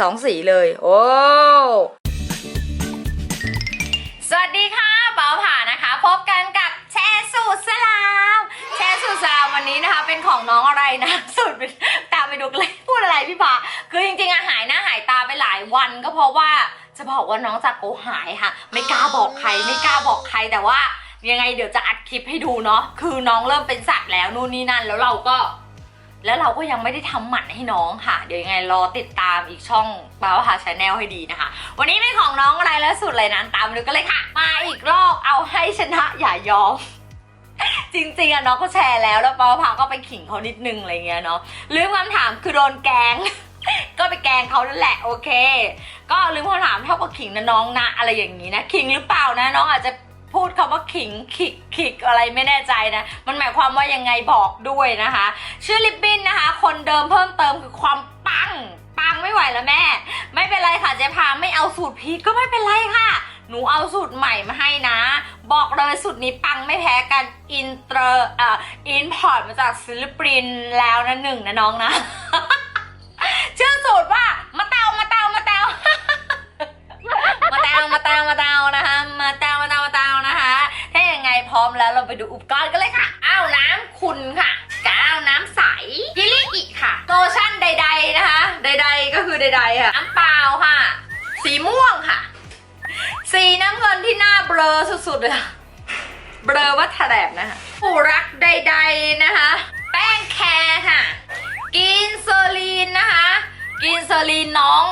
สองสีเลย โอ้ สวัสดีค่ะเปาผ่านะคะ พบกันกับแชร์สูตรสลาม แชร์สูตรสลามวันนี้นะคะ เป็นของน้องอะไรนะ สูตรเป็นตามไปดูกันเลยพูดอะไรพี่ผาคือจริงๆอะหายหน้าหายตาไปหลายวันก็เพราะว่าจะบอกว่าน้องจากโกหายค่ะ ไม่กล้าบอกใครไม่กล้าบอกใครแต่ว่ายังไงเดี๋ยวจะอัดคลิปให้ดูเนาะคือน้องเริ่มเป็นสัตว์แล้วนู่นนี่นั่นแล้วเราก็ แล้วเราก็ยังไม่ได้ทำหมันให้น้องค่ะ เดี๋ยวยังไงรอติดตามอีกช่องบาวหาชาแนลให้ดีนะคะ วันนี้เป็นของน้องอะไรและสุดเลยนั้นตามดูกันเลยค่ะ มาอีกรอบเอาให้ชนะอย่ายอมจริงๆอะน้องก็แชร์แล้วแล้วปาวพาก็ไปขิงเขานิดนึงอะไรเงี้ยเนาะลืมคำถามคือโดนแกง ก็ไปแกงเขานั่นแหละโอเค ก็ลืมคำถามเท่ากับขิงนะน้องนะอะไรอย่างนี้นะขิงหรือเปล่านะน้องอาจจะ พูดคำว่าขิงขิกขิกอะไรไม่แน่ใจนะ มันหมายความว่ายังไงบอกด้วยนะคะ ชื่อลิปบินนะคะ คนเดิมเพิ่มเติมคือความปัง ปังไม่ไหวแล้วแม่ ไม่เป็นไรค่ะเจ๊พาไม่เอาสูตรพีก็ไม่เป็นไรค่ะ หนูเอาสูตรใหม่มาให้นะ บอกเลยสูตรนี้ปังไม่แพ้กันอินเตอร์เอ่ออินพอร์ตมาจากฟิลปินแล้วนะหนึ่งนะน้องนะ ชื่อสูตรว่ามาเตามาเตามาเตามาเตามาเตามาเตา ร้อมแล้วเราไปดูอุปกรณ์กันเลยค่ะอ้าวน้ำคุณค่ะกาวน้ำใสยิลิอิค่ะโลชั่นใด ๆนะคะ ใด ๆ ก็คือใดๆค่ะน้ำเปล่าค่ะ สีม่วงค่ะ สีน้ำเงินที่หน้าเบลอสุดๆเลยเบลอว่าแถบนะคะผู้รักใด ๆนะคะ แป้งแคร์ค่ะ กินเซอรีนนะคะ กินเซอรีนน้อง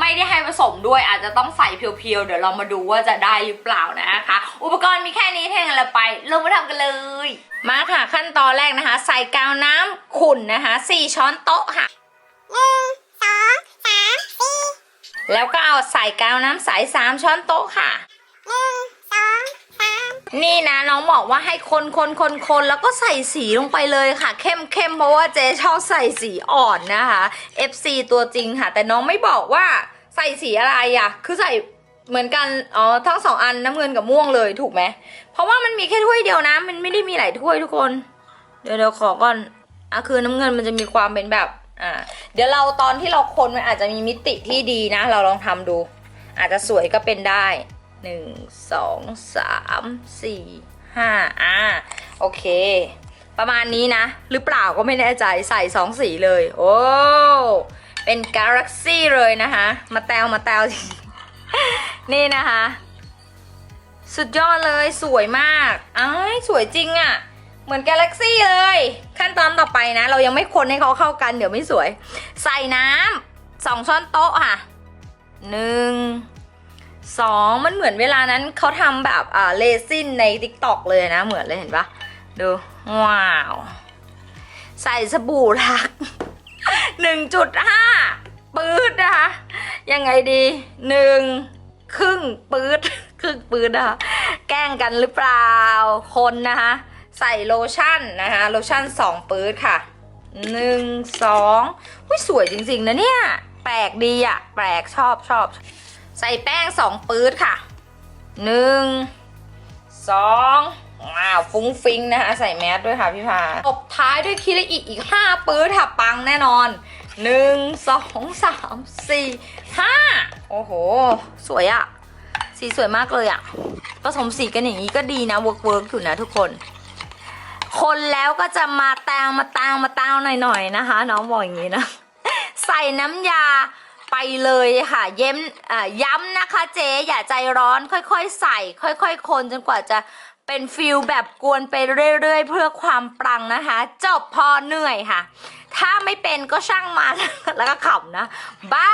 ไม่ได้ให้ผสมด้วยอาจจะต้องใส่เพียวๆ เดี๋ยวเรามาดูว่าจะได้หรือเปล่านะคะ อุปกรณ์มีแค่นี้เท่านั้นแหละไป ลงมาทำกันเลย มาค่ะขั้นตอนแรกนะคะ ใส่กาวน้ำขุ่นนะคะ4ช้อนโต๊ะค่ะสองสามสี่แล้วก็เอาใส่กาวน้ำใส3ช้อนโต๊ะค่ะ นี่นะน้องบอกว่าให้คนคนคนคนแล้วก็ใส่สีลงไปเลยค่ะ เข้มเข้มเพราะว่าเจ๊ชอบใส่สีอ่อนนะคะ FC ตัวจริงค่ะ แต่น้องไม่บอกว่าใส่สีอะไรอะ่ะคือใส่เหมือนกันอ๋อทั้งสองอันน้ำเงินกับม่วงเลยถูกไหมเพราะว่ามันมีแค่ถ้วยเดียวนะ มันไม่ได้มีหลายถ้วยทุกคน เดี๋ยวเดี๋ยวขอก่อนอะคือน้ำเงินมันจะมีความเป็นแบบอ่าเดี๋ยวเราตอนที่เราคนมันอาจจะมีมิติที่ดีนะ เราลองทำดู อาจจะสวยก็เป็นได้ หนึ่งสองสามสี่ห้าอ่าโอเค ประมาณนี้นะ หรือเปล่าก็ไม่แน่ใจใส่สองสีเลย โอ้ เป็นกาแล็กซี่เลยนะคะ มาแตวมาแตวนี่นะคะ สุดยอดเลยสวยมากอ้ายสวยจริงอะ่ะเหมือนกาแล็กซี่เลย ขั้นตอนต่อไปนะ เรายังไม่คนให้เขาเข้ากันเดี๋ยวไม่สวย ใส่น้ำสองช้อนโต๊ะค่ะหนึ่ง สองมันเหมือนเวลานั้นเขาทำแบบอ่าเลซินใน t ิ k t o k เลยนะ เหมือนเลยเห็นปะดูว้าว ใส่สบู่ทักหนึ่งจุดห้าปืดนะคะ ยังไงดีหนึ่งครึ่งปืดครึ่งปืดนะคะแกล้งกันหรือเปล่าคนนะคะ ใส่โลชั่นนะคะโลชั่นสองปืดค่ะหนึ่งสองอุ้ยสวยจริงๆนะเนี่ย แปลกดีอะแปลกชอบชอบ ใส่แป้งสองปื๊ดค่ะหนึ่งสองว้าวฟุ้งฟิงนะคะใส่แมสด้วยค่ะพี่พาตบท้ายด้วยคิริอิอีกห้าปื๊ดค่ะปังแน่นอนหนึ่งสองสามสี่ห้าโอ้โห สวยอะสีสวยมากเลยอะผสมสีกันอย่างนี้ก็ดีนะเวิร์กเวิร์กอยู่นะทุกคน คนแล้วก็จะมาแตงมาแตงมาแตงหน่อยๆนะคะ น้องบอกอย่างนี้นะ ใส่น้ำยา ไปเลยค่ะ เย้มอ่าย้ำนะคะเจ๊อย่าใจร้อนค่อยๆ ใส่ ค่อยๆคนจนกว่าจะเป็นฟิลแบบกวนไปเรื่อยๆ เพื่อความปรังนะคะ จบพอเหนื่อยค่ะ ถ้าไม่เป็นก็ช่างมัน แล้วก็ขำนะ บ้า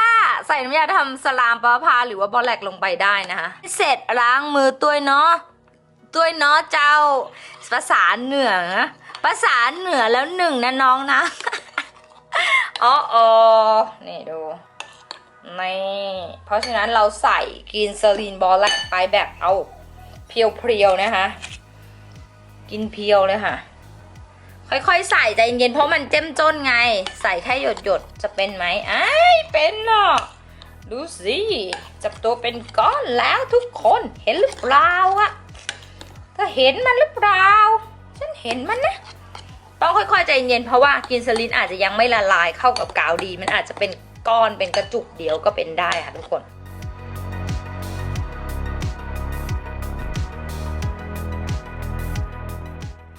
ใส่น้ำยาทำสลามปะพาหรือว่าบอลแลกลงไปได้นะคะ เสร็จล้างมือตัวเนาะด้วยเนาะเจ้าภาษาเหนือภาษาเหนือแล้วหนึ่งนะน้องนะอ๋อออนี่ดู นี่เพราะฉะนั้นเราใส่กินเซรีนบอลแลกไปแบบเอาเพียวๆนะคะ กินเพียวเลยค่ะ ค่อยๆใส่ใจเย็นๆเพราะมันเจ้มจนไง ใส่แค่หยดๆจะเป็นไหมอ้าเป็นอะดูสิจับตัวเป็นก้อนแล้วทุกคนเห็นหรือเปล่าอะเธอเห็นมันหรือเปล่า ฉันเห็นมันนะต้องค่อยๆใจเย็นเพราะว่ากินสลินอาจจะยังไม่ละลายเข้ากับกาวดี มันอาจจะเป็น ก้อนเป็นกระจุกเดียวก็เป็นได้ค่ะทุกคน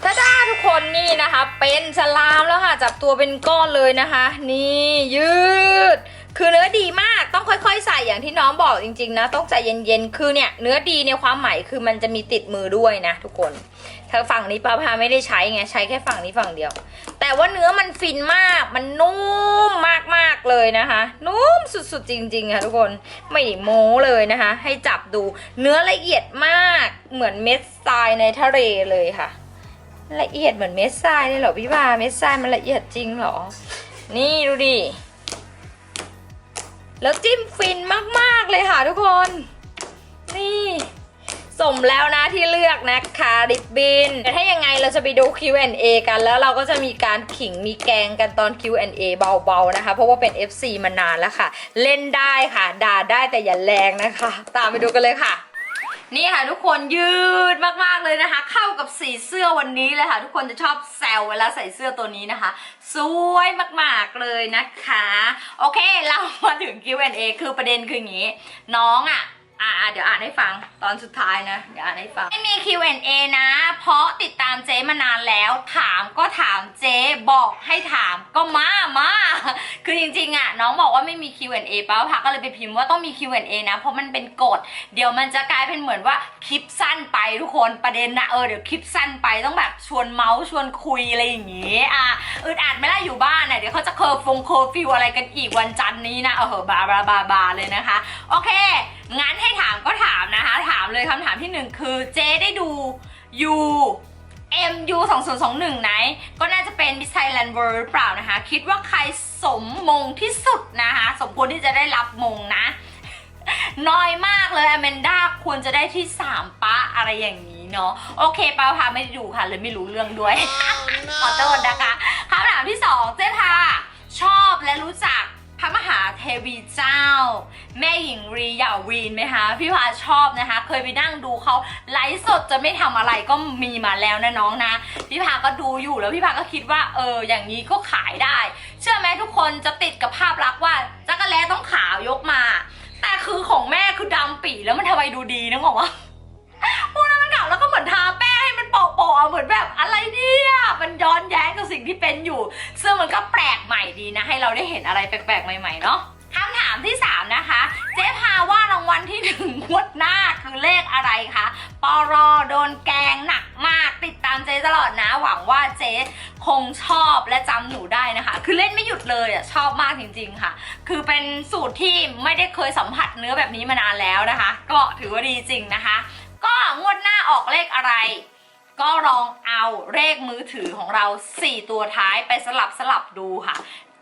ตาดาทุกคนนี่นะคะ เป็นสลามแล้วค่ะ จับตัวเป็นก้อนเลยนะคะ นี่ยืด คือเนื้อดีมาก ต้องค่อยๆใส่อย่างที่น้องบอกจริงๆนะต้องใจเย็นๆคือเนี่ยเนื้อดีในความหมายคือมันจะมีติดมือด้วยนะ ทุกคนถ้าฝั่งนี้ป้าพาไม่ได้ใช้ไงใช้แค่ฝั่งนี้ฝั่งเดียว แต่ว่าเนื้อมันฟินมากมันนุ่มมากๆเลยนะคะ นุ่มสุดๆจริงๆค่ะทุกคนไม่ไโม้เลยนะคะ ให้จับดูเนื้อละเอียดมากเหมือนเม็ดทรายในทะเลเลยค่ะ ละเอียดเหมือนเม็ดทรายเลยเหรอพี่บาเม็ดทรายมันละเอียดจริงเหรอ นี่ดูดิ แล้วจิ้มฟินมากๆเลยค่ะทุกคน นี่สมแล้วนะที่เลือกนะคะริบบินแต่ถ้ายังไงเราจะไปดู Q&A กันแล้วเราก็จะมีการขิงมีแกงกันตอน Q&A เบาๆนะคะ เพราะว่าเป็น FC มานานแล้วค่ะ เล่นได้ค่ะ ด่าได้แต่อย่าแรงนะคะ ตามไปดูกันเลยค่ะ นี่ค่ะทุกคนยืดมากๆเลยนะคะ เข้ากับสีเสื้อวันนี้เลยค่ะ ทุกคนจะชอบแซวเวลาใส่เสื้อตัวนี้นะคะ สวยมากๆเลยนะคะ โอเคเรามาถึง Q&A คือประเด็นคืออย่างนี้ น้องอะ อ่าเดี๋ยวอ่านให้ฟังตอนสุดท้ายนะเดี๋ยวอ่านให้ฟังไม่มี Q&A นะ เพราะติดตามเจ๊มานานแล้ว ถามก็ถามเจ๊บอกให้ถามก็มามาคือจริงๆอะน้องบอกว่าไม่มี Q&A ป้าพักก็เลยไปพิมพ์ว่าต้องมี Q&A นะ เพราะมันเป็นกฎเดี๋ยวมันจะกลายเป็นเหมือนว่าคลิปสั้นไปทุกคนประเด็นนะเออเดี๋ยวคลิปสั้นไปต้องแบบชวนเมาส์ชวนคุยอะไรอย่างงี้อะอึดอัดไม่ได้อยู่บ้านน่ะเดี๋ยวเขาจะเคอร์ฟงเคอร์ฟิวอะไรกันอีกวันจันทร์นี้นะเออบาบาบาบาเลยนะคะ โอเค งั้นให้ถามก็ถามนะคะ ถามเลยคำถามที่หนึ่งคือเจ๊ได้ดู U MU 2021ไหน ก็น่าจะเป็น Miss Thailand World หรือเปล่านะคะ คิดว่าใครสมมงที่สุดนะคะ สมควรที่จะได้รับมงนะ น้อยมากเลยอแมนด้าควรจะได้ที่ 3ปะอะไรอย่างนี้เนาะโอเคป้าพาไม่ได้ดูค่ะเลยไม่รู้เรื่องด้วย ขอโทษนะคะคำถามที่สองเจ๊พาชอบและรู้จักพระมหา เทวีเจ้า แม่หญิงรีหยาวีนไหมคะ พี่พาชอบนะคะ เคยไปนั่งดูเขาไลฟ์สดจะไม่ทำอะไรก็มีมาแล้วนะน้องนะ พี่พาก็ดูอยู่แล้วพี่พาก็คิดว่าเอออย่างนี้ก็ขายได้ เชื่อไหมทุกคนจะติดกับภาพลักษณ์ว่าจักรแล้ต้องขาวยกมา แต่คือของแม่คือดำปีแล้วมันทำไมดูดีนึกออกวะพวกนั้นมันกลับแล้วก็เหมือนทาแป้งให้มันโปะๆเหมือนแบบอะไรเนี่ยมันย้อนแย้งกับสิ่งที่เป็นอยู่ ซึ่งมันก็แปลกใหม่ดีนะ ให้เราได้เห็นอะไรแปลกๆใหม่ๆเนาะามที่ 3 นะคะ เจ๊พาว่ารางวัลที่หนึ่งงวดหน้าคือเลขอะไรคะปอรอโดนแกงหนักมากติดตามเจ๊ตลอดนะ หวังว่าเจ๊คงชอบและจำหนูได้นะคะ คือเล่นไม่หยุดเลยอะชอบมากจริง ๆค่ะ คือเป็นสูตรที่ไม่ได้เคยสัมผัสเนื้อแบบนี้มานานแล้วนะคะ ก็ถือว่าดีจริงนะคะ ก็งวดหน้าออกเลขอะไรก็ลองเอาเลขมือถือของเรา 4 ตัวท้ายไปสลับสลับดูค่ะ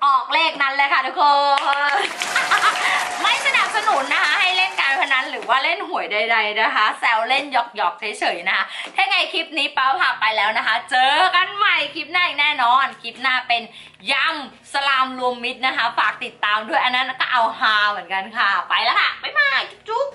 ออกเลขนั้นเลยค่ะทุกคน ไม่สนับสนุนนะคะ ให้เล่นการพนันหรือว่าเล่นหวยใด ๆนะคะ แซวเล่นหยอกๆเฉยๆนะคะถ้าไงคลิปนี้ป้าพาไปแล้วนะคะ เจอกันใหม่คลิปหน้าอีกแน่นอน คลิปหน้าเป็นยำสลามรวมมิตรนะคะ ฝากติดตามด้วยอันนั้นก็เอาฮาเหมือนกันค่ะ ไปแล้วค่ะบ๊ายบายจุ๊บ